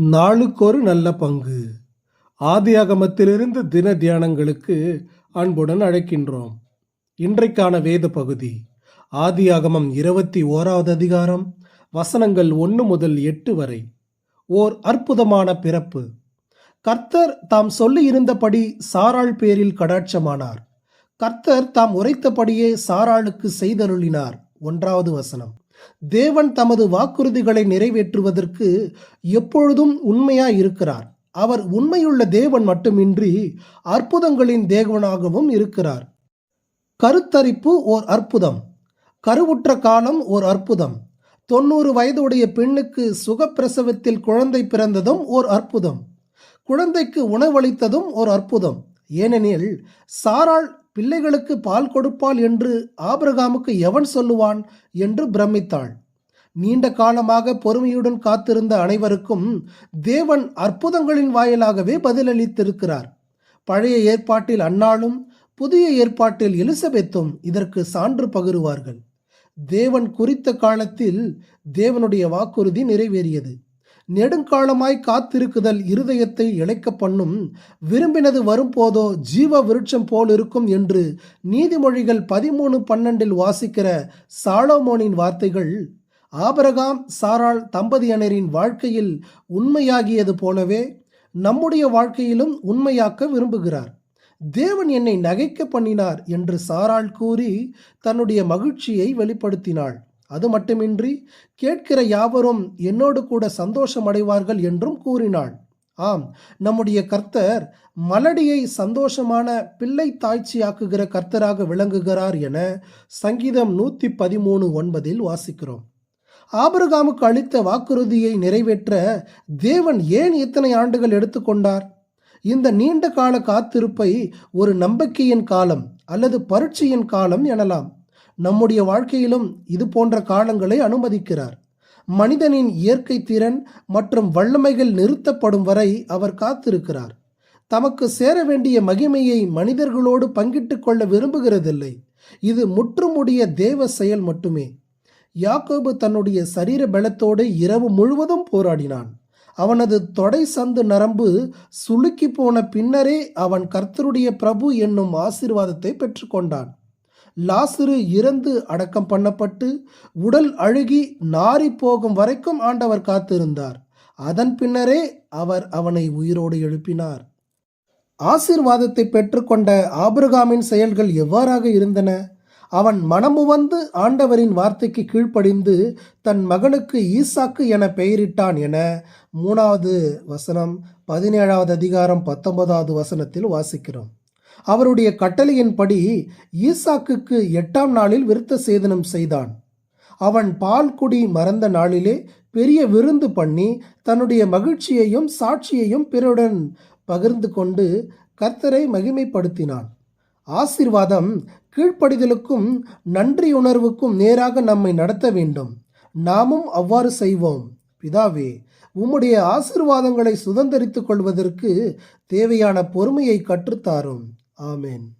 நாளுக்கொரு நல்ல பங்கு. ஆதியாகமத்திலிருந்து தின தியானங்களுக்கு அன்புடன் அழைக்கின்றோம். இன்றைக்கான வேத பகுதி ஆதியாகமம் இருபத்தி ஓராவது அதிகாரம் வசனங்கள் ஒன்று முதல் எட்டு வரை. ஓர் அற்புதமான பிறப்பு. கர்த்தர் தாம் சொல்லியிருந்தபடி சாராள் பேரில் கடாட்சமானார். கர்த்தர் தாம் உரைத்தபடியே சாராளுக்கு செய்தருளினார். ஒன்றாவது வசனம். தேவன் தமது வாக்குறுதிகளை நிறைவேற்றுவதற்கு எப்பொழுதும் உண்மையாய் இருக்கிறார் அவர் உண்மையுள்ள தேவன் மட்டுமின்றி அற்புதங்களின் தேவனாகவும் இருக்கிறார். கருத்தரிப்பு ஓர் அற்புதம். கருவுற்ற காலம் ஓர் அற்புதம். தொண்ணூறு வயதுடைய பெண்ணுக்கு சுகப்பிரசவத்தில் குழந்தை பிறந்ததும் ஓர் அற்புதம். குழந்தைக்கு உணவளித்ததும் ஓர் அற்புதம். ஏனெனில் சாராள் பிள்ளைகளுக்கு பால் கொடுப்பாள் என்று ஆபிரகாமுக்கு எவன் சொல்லுவான் என்று பிரமித்தாள். நீண்ட காலமாக பொறுமையுடன் காத்திருந்த அனைவருக்கும் தேவன் அற்புதங்களின் வாயிலாகவே பதிலளித்திருக்கிறார். பழைய ஏற்பாட்டில் அன்னாளும் புதிய ஏற்பாட்டில் எலிசபெத்தும் இதற்கு சான்று பகிருவார்கள். தேவன் குறித்த காலத்தில் தேவனுடைய வாக்குறுதி நிறைவேறியது. நெடுங்காலமாய் காத்திருக்குதல் இருதயத்தை இழைக்க பண்ணும். விரும்பினது வரும்போதோ ஜீவ விருட்சம் போல் இருக்கும் என்று நீதிமொழிகள் பதிமூணு பன்னெண்டில் வாசிக்கிற சாலோமோனின் வார்த்தைகள் ஆபரகாம் சாராள் தம்பதியினரின் வாழ்க்கையில் உண்மையாகியது போலவே நம்முடைய வாழ்க்கையிலும் உண்மையாக்க விரும்புகிறார். தேவன் என்னை நகைக்க பண்ணினார் என்று சாராள் கூறி தன்னுடைய மகிழ்ச்சியை வெளிப்படுத்தினாள். அது மட்டுமின்றி கேட்கிற யாவரும் என்னோடு கூட சந்தோஷம் அடைவார்கள் என்றும் கூறினாள். ஆம் நம்முடைய கர்த்தர் மலடியை சந்தோஷமான பிள்ளை தாய்ச்சியாக்குகிற கர்த்தராக விளங்குகிறார் என சங்கீதம் நூற்றி பதிமூணு ஒன்பதில் வாசிக்கிறோம். ஆபிரகாமுக்கு அளித்த வாக்குறுதியை நிறைவேற்ற தேவன் ஏன் இத்தனை ஆண்டுகள் எடுத்துக்கொண்டார் இந்த நீண்ட கால காத்திருப்பை ஒரு நம்பிக்கையின் காலம் அல்லது பரீட்சையின் காலம் எனலாம். நம்முடைய வாழ்க்கையிலும் இது போன்ற காலங்களை அனுமதிக்கிறார். மனிதனின் இயற்கை திறன் மற்றும் வல்லமைகள் நிறுத்தப்படும் வரை அவர் காத்திருக்கிறார். தமக்கு சேர வேண்டிய மகிமையை மனிதர்களோடு பங்கிட்டுக் கொள்ள விரும்புகிறதில்லை. இது முற்றுமுடிய தேவ செயல் மட்டுமே. யாக்கோபு தன்னுடைய சரீர பலத்தோடு இரவு முழுவதும் போராடினான். அவனது தொடை சந்து நரம்பு சுளுக்கி போன பின்னரே அவன் கர்த்தருடைய பிரபு என்னும் ஆசீர்வாதத்தை பெற்றுக்கொண்டான். லாசுரு இறந்து அடக்கம் பண்ணப்பட்டு உடல் அழுகி நாரி போகும் வரைக்கும் ஆண்டவர் காத்திருந்தார். அதன் பின்னரே அவர் அவனை உயிரோடு எழுப்பினார். ஆசிர்வாதத்தை பெற்றுக்கொண்ட ஆபிரகாமின் செயல்கள் எவ்வாறாக இருந்தன? அவன் மனமுவந்து ஆண்டவரின் வார்த்தைக்கு கீழ்ப்படிந்து தன் மகனுக்கு ஈசாக்கு என பெயரிட்டான் என மூணாவது வசனம் பதினேழாவது அதிகாரம் பத்தொன்பதாவது வசனத்தில் வாசிக்கிறோம். அவருடைய கட்டளையின்படி ஈசாக்குக்கு எட்டாம் நாளில் விருத்த சேதனம் செய்தான். அவன் பால் குடி மறந்த நாளிலே பெரிய விருந்து பண்ணி தன்னுடைய மகிழ்ச்சியையும் சாட்சியையும் பிறருடன் பகிர்ந்து கொண்டு கர்த்தரை மகிமைப்படுத்தினான். ஆசிர்வாதம் கீழ்ப்படிதலுக்கும் நன்றியுணர்வுக்கும் நேராக நம்மை நடத்த வேண்டும். நாமும் அவ்வாறு செய்வோம். பிதாவே உம்முடைய ஆசிர்வாதங்களை சுதந்திரித்துக் கொள்வதற்கு தேவையான பொறுமையை கற்றுத்தாரும். Amen.